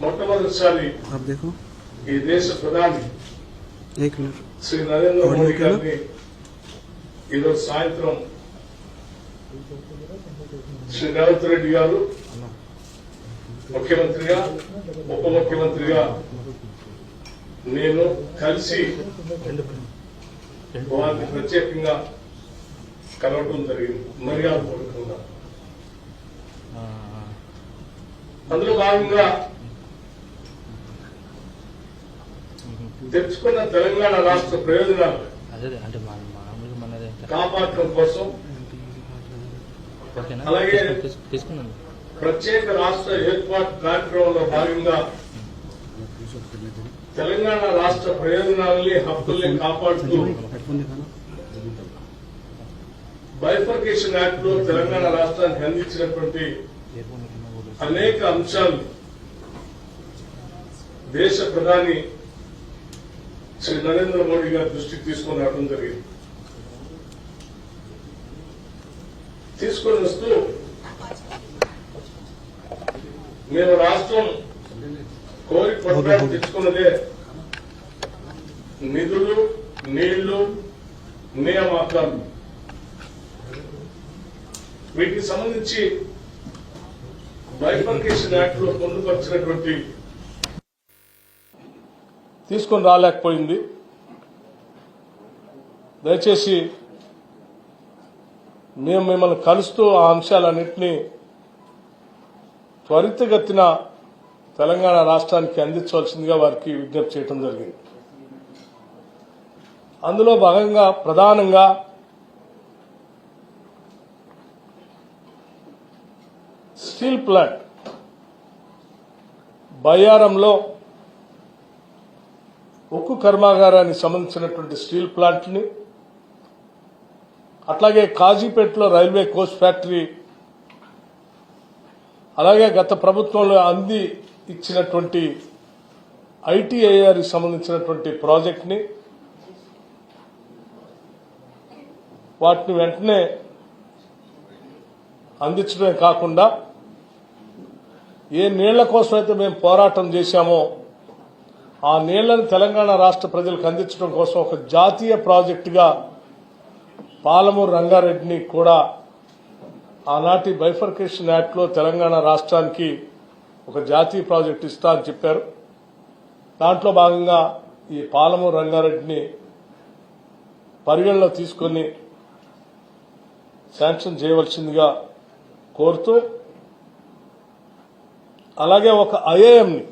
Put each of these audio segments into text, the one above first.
మొట్టమొదటిసారి ఈ దేశ ప్రధాని శ్రీ నరేంద్ర మోడీ గారిని ఈరోజు సాయంత్రం శ్రీ రేవంత్ రెడ్డి గారు ముఖ్యమంత్రిగా ఉప ముఖ్యమంత్రిగా నేను కలిసి వారిని ప్రత్యేకంగా కలవటం జరిగింది మర్యాద అందులో భాగంగా తెచ్చుకున్న తెలంగాణ రాష్ట్ర ప్రయోజనాలు. కాపాడటం కోసం. అలాగే ప్రత్యేక రాష్ట్ర ఏర్పాటు కార్యక్రమంలో భాగంగా తెలంగాణ రాష్ట్ర ప్రయోజనాలని హక్కుల్ని కాపాడుతూ బైఫర్కేషన్ యాక్ట్లో తెలంగాణ రాష్ట్రానికి అందించినటువంటి అనేక అంశాలు దేశ ప్రధాని శ్రీ నరేంద్ర మోడీ గారి దృష్టికి తీసుకొని రావడం జరిగింది. తీసుకొని వస్తూ మేము రాష్ట్రం కోరి పట్టణాలు తెచ్చుకున్నదే నిధులు నీళ్ళు నియామకాలు వీటికి సంబంధించి బైఫర్కేషన్ యాక్ట్లో పొందుపరిచినటువంటి తీసుకొని రాలేకపోయింది. దయచేసి మేము మిమ్మల్ని కలుస్తూ ఆ అంశాలన్నింటినీ త్వరితగతిన తెలంగాణ రాష్ట్రానికి అందించవలసిందిగా వారికి విజ్ఞప్తి చేయడం జరిగింది. అందులో భాగంగా ప్రధానంగా స్టీల్ ప్లాంట్ బయ్యారంలో ఉక్కు కర్మాగారానికి సంబంధించినటువంటి స్టీల్ ప్లాంట్ని అట్లాగే కాజీపేటలో రైల్వే కోచ్ ఫ్యాక్టరీ అలాగే గత ప్రభుత్వంలో అంది ఇచ్చినటువంటి ఐటీఐఆర్కి సంబంధించినటువంటి ప్రాజెక్ట్ని వాటిని వెంటనే అందించడమే కాకుండా ఏ నీళ్ళ కోసం అయితే మేము పోరాటం చేశామో ఆ నీళ్ళను తెలంగాణ రాష్ట్ర ప్రజలకు అందించడం కోసం ఒక జాతీయ ప్రాజెక్టుగా పాలమూరు రంగారెడ్డిని కూడా ఆనాటి బైఫర్కేషన్ యాక్ట్లో తెలంగాణ రాష్ట్రానికి ఒక జాతీయ ప్రాజెక్టు ఇస్తా అని చెప్పారు. దాంట్లో భాగంగా ఈ పాలమూరు రంగారెడ్డిని పరిగణలో తీసుకొని శాంక్షన్ చేయవలసిందిగా కోరుతూ అలాగే ఒక ఐఏఎంని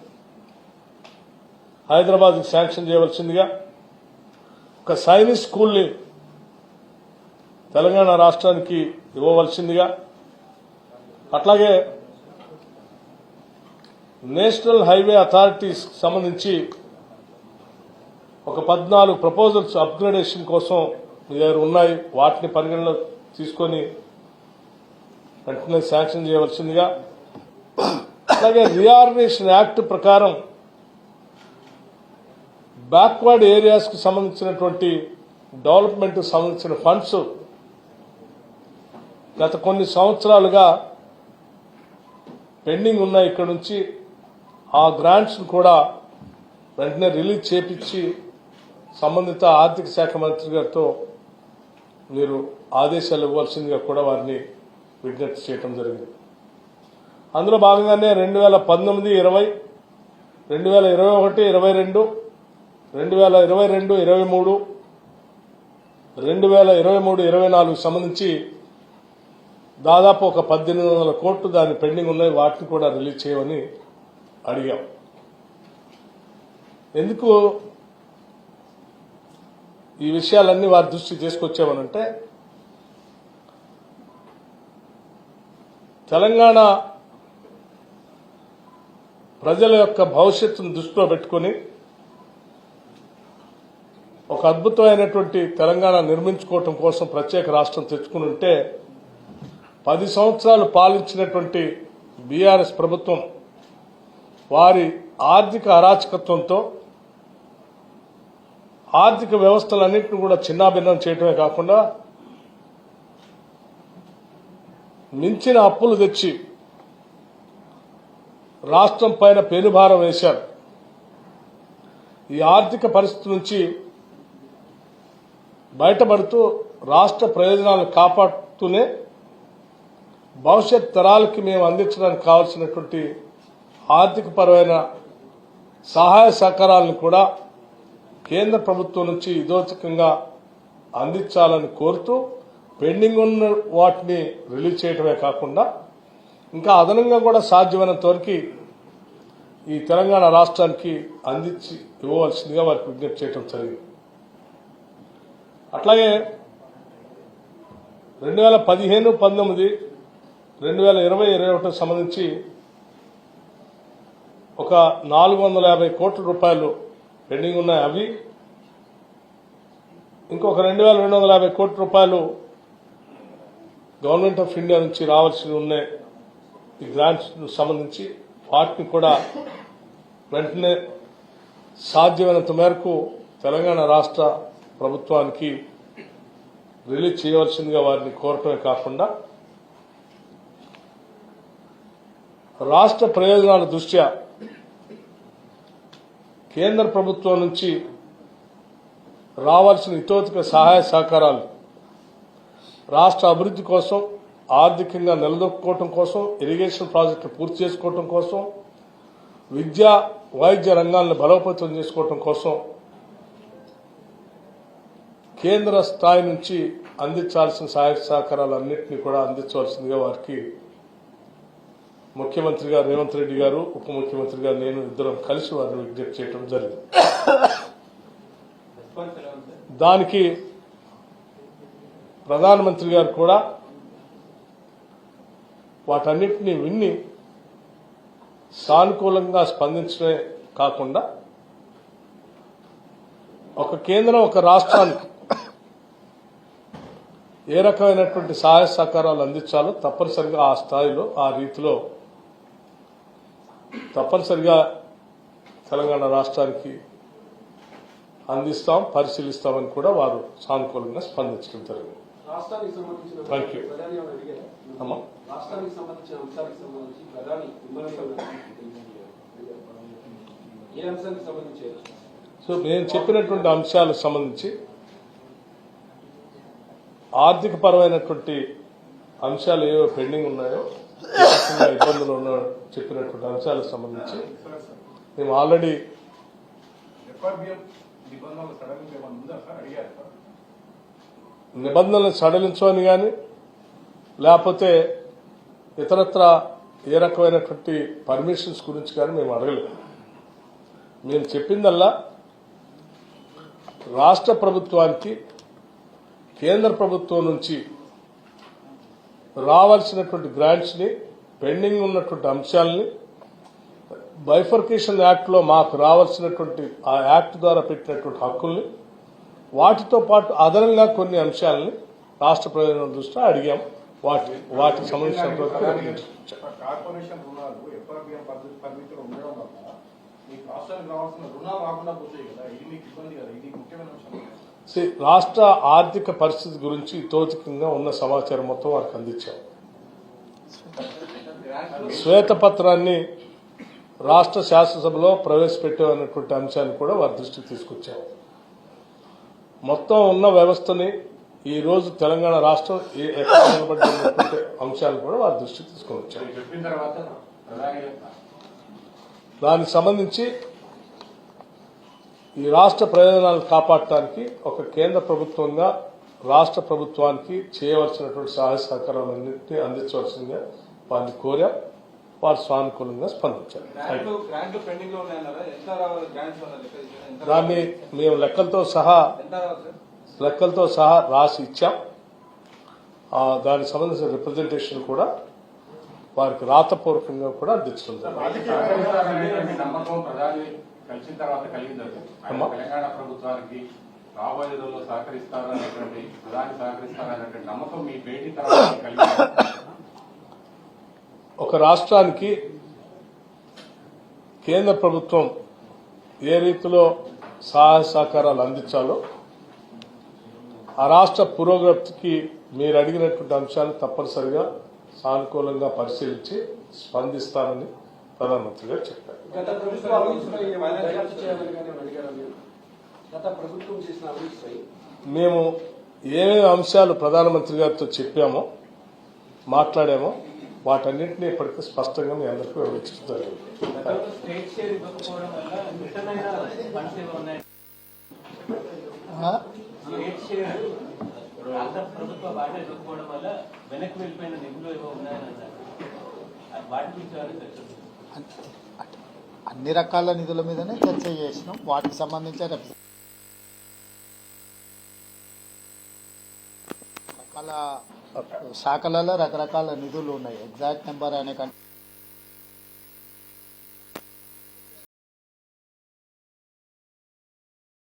హైదరాబాద్కి శాంక్షన్ చేయవలసిందిగా ఒక సైనిక్ స్కూల్ని తెలంగాణ రాష్ట్రానికి ఇవ్వవలసిందిగా అట్లాగే నేషనల్ హైవే అథారిటీస్ సంబంధించి ఒక పద్నాలుగు ప్రపోజల్స్ అప్గ్రేడేషన్ కోసం మీ దగ్గర ఉన్నాయి. వాటిని పరిగణలో తీసుకొని వెంటనే శాంక్షన్ చేయవలసిందిగా అలాగే రియార్గనేషన్ యాక్ట్ ప్రకారం బ్యాక్వర్డ్ ఏరియాస్కు సంబంధించినటువంటి డెవలప్మెంట్కు సంబంధించిన ఫండ్స్ గత కొన్ని సంవత్సరాలుగా పెండింగ్ ఉన్నాయి ఇక్కడ నుంచి. ఆ గ్రాంట్స్ను కూడా వెంటనే రిలీజ్ చేపించి సంబంధిత ఆర్థిక శాఖ మంత్రి గారితో మీరు ఆదేశాలు ఇవ్వాల్సిందిగా కూడా వారిని విజ్ఞప్తి చేయడం జరిగింది. అందులో భాగంగానే రెండు వేల పంతొమ్మిది ఇరవై రెండు వేల ఇరవై ఒకటి ఇరవై రెండు రెండు వేల ఇరవై రెండు ఇరవై మూడు రెండు వేల ఇరవై మూడు ఇరవై నాలుగు సంబంధించి దాదాపు ఒక పద్దెనిమిది వందల కోట్లు దాని పెండింగ్ ఉన్నాయి వాటిని కూడా రిలీజ్ చేయమని అడిగాం. ఎందుకు ఈ విషయాలన్నీ వారి దృష్టికి తీసుకొచ్చామనంటే తెలంగాణ ప్రజల యొక్క భవిష్యత్తును దృష్టిలో పెట్టుకుని ఒక అద్భుతమైనటువంటి తెలంగాణ నిర్మించుకోవటం కోసం ప్రత్యేక రాష్ట్రం తెచ్చుకుని ఉంటే పది సంవత్సరాలు పాలించినటువంటి బీఆర్ఎస్ ప్రభుత్వం వారి ఆర్థిక అరాచకత్వంతో ఆర్థిక వ్యవస్థలన్నింటినీ కూడా చిన్నాభిన్నం చేయటమే కాకుండా మించిన అప్పులు తెచ్చి రాష్ట్రం పైన పెనుభారం వేశారు. ఈ ఆర్థిక పరిస్థితి నుంచి బయటపడుతూ రాష్ట్ర ప్రయోజనాలను కాపాడుతూనే భవిష్యత్ తరాలకి మేము అందించడానికి కావాల్సినటువంటి ఆర్థికపరమైన సహాయ సహకారాలను కూడా కేంద్ర ప్రభుత్వం నుంచి ఇదోచకంగా అందించాలని కోరుతూ పెండింగ్ ఉన్న వాటిని రిలీజ్ చేయడమే కాకుండా ఇంకా అదనంగా కూడా సాధ్యమైనంత వరకు ఈ తెలంగాణ రాష్ట్రానికి అందించి ఇవ్వవలసిందిగా వారికి విజ్ఞప్తి చేయడం జరిగింది. అట్లాగే రెండు వేల పదిహేను పంతొమ్మిది రెండు వేల ఇరవై ఇరవై ఒకటికి సంబంధించి ఒక నాలుగు వందల యాభై కోట్ల రూపాయలు పెండింగ్ ఉన్నాయి. అవి ఇంకొక రెండు వేల రెండు వందల యాభై కోట్ల రూపాయలు గవర్నమెంట్ ఆఫ్ ఇండియా నుంచి రావాల్సి ఉన్నాయి. ఈ గ్రాంట్స్ సంబంధించి వాటిని కూడా వెంటనే సాధ్యమైనంత మేరకు తెలంగాణ రాష్ట్ర ప్రభుత్వానికి రిలీజ్ చేయవలసిందిగా వారిని కోరటమే కాకుండా రాష్ట్ర ప్రయోజనాల దృష్ట్యా కేంద్ర ప్రభుత్వం నుంచి రావాల్సిన ఇతోతిక సహాయ సహకారాలు రాష్ట్ర అభివృద్ధి కోసం ఆర్థికంగా నిలదొక్కుకోవటం కోసం ఇరిగేషన్ ప్రాజెక్టులు పూర్తి చేసుకోవటం కోసం విద్యా వైద్య రంగాలను బలోపేతం చేసుకోవటం కోసం కేంద్ర స్థాయి నుంచి అందించాల్సిన సహాయ సహకారాలన్నింటినీ కూడా అందించవలసిందిగా వారికి ముఖ్యమంత్రి గారు రేవంత్ రెడ్డి గారు ఉప ముఖ్యమంత్రి గారు నేను ఇద్దరం కలిసి వారిని విజ్ఞప్తి చేయడం జరిగింది. దానికి ప్రధానమంత్రి గారు కూడా వాటన్నిటిని విన్ని సానుకూలంగా స్పందించడమే కాకుండా ఒక కేంద్రం ఒక రాష్ట్రానికి ఏ రకమైనటువంటి సహాయ సహకారాలు అందించాలో తప్పనిసరిగా ఆ స్థాయిలో ఆ రీతిలో తప్పనిసరిగా తెలంగాణ రాష్ట్రానికి అందిస్తాం పరిశీలిస్తామని కూడా వారు సానుకూలంగా స్పందించడం జరిగింది? అమ్మా? అంశానికి సంబంధించి సో నేను చెప్పినటువంటి అంశాలకు సంబంధించి ఆర్థిక పరమైనటువంటి అంశాలు ఏవో పెండింగ్ ఉన్నాయో ఇబ్బందులు ఉన్న చెప్పినటువంటి అంశాలకు సంబంధించి మేము ఆల్రెడీ నిబంధనలు సడలించమని కానీ లేకపోతే ఇతరత్ర ఏ రకమైనటువంటి పర్మిషన్స్ గురించి కానీ మేము అడగలేదు. మేము చెప్పిందల్లా రాష్ట్ర ప్రభుత్వానికి కేంద్ర ప్రభుత్వం నుంచి రావాల్సినటువంటి గ్రాంట్స్ని పెండింగ్ ఉన్నటువంటి అంశాలని బైఫర్కేషన్ యాక్ట్లో మాకు రావాల్సినటువంటి ఆ యాక్ట్ ద్వారా పెట్టినటువంటి హక్కుల్ని వాటితో పాటు అదనంగా కొన్ని అంశాలని రాష్ట్ర ప్రయోజనం దృష్ట్యా అడిగాం. వాటి వాటికి సంబంధించిన రాష్ట్ర ఆర్థిక పరిస్థితి గురించి తోచికంగా ఉన్న సమాచారం మొత్తం వారికి అందించాం. శ్వేతపత్రాన్ని రాష్ట్ర శాసనసభలో ప్రవేశపెట్టామన్నటువంటి అంశాన్ని కూడా వారి దృష్టికి తీసుకొచ్చాం. మొత్తం ఉన్న వ్యవస్థని ఈ రోజు తెలంగాణ రాష్ట్రం ఏ- ఎక్కడ అంశాలను కూడా వారి దృష్టికి తీసుకొని వచ్చాం దానికి సంబంధించి ఈ రాష్ట్ర ప్రయోజనాలను కాపాడటానికి ఒక కేంద్ర ప్రభుత్వంగా రాష్ట్ర ప్రభుత్వానికి చేయవలసినటువంటి సహాయ సహకారాలన్నింటినీ అందించవలసిందిగా వారిని కోరాం. వారు సానుకూలంగా స్పందించారు. దాన్ని మేము లెక్కలతో సహా లెక్కలతో సహా రాసి ఇచ్చాం. దానికి సంబంధించిన రిప్రజెంటేషన్ కూడా వారికి రాతపూర్వకంగా కూడా అందించడం జరిగింది. ప్రధాని రాబోయే రోజుల్లో సహకరిస్తారనేటువంటి సహకరిస్తారనేటువంటి నమ్మకం మీ భేటీ తర్వాత ఒక రాష్ట్రానికి కేంద్ర ప్రభుత్వం ఏ రీతిలో సహాయ సహకారాలు అందించాలో ఆ రాష్ట్ర పురోగతికి మీరు అడిగినటువంటి అంశాలు తప్పనిసరిగా సానుకూలంగా పరిశీలించి స్పందిస్తానని ప్రధానమంత్రి గారు చెప్పారు. మేము ఏమేమి అంశాలు ప్రధానమంత్రి గారితో చెప్పామో మాట్లాడామో వాటన్నింటినీ ఇప్పటికీ స్పష్టంగా మీ అందరికీ వివరించుతారు రాష్ట్ర ప్రభుత్వ ఇవ్వకపోవడం వల్ల వెనక్కి వెళ్ళిపోయిన నిధులు ఏవో ఉన్నాయని అన్నారు వాటి గురించి ఏమైనా చర్చ అన్ని రకాల నిధుల మీదనే చర్చ చేసినాం. వాటికి సంబంధించి రకాల శాఖలలో రకరకాల నిధులు ఉన్నాయి. ఎగ్జాక్ట్ నెంబర్ అనే కంటే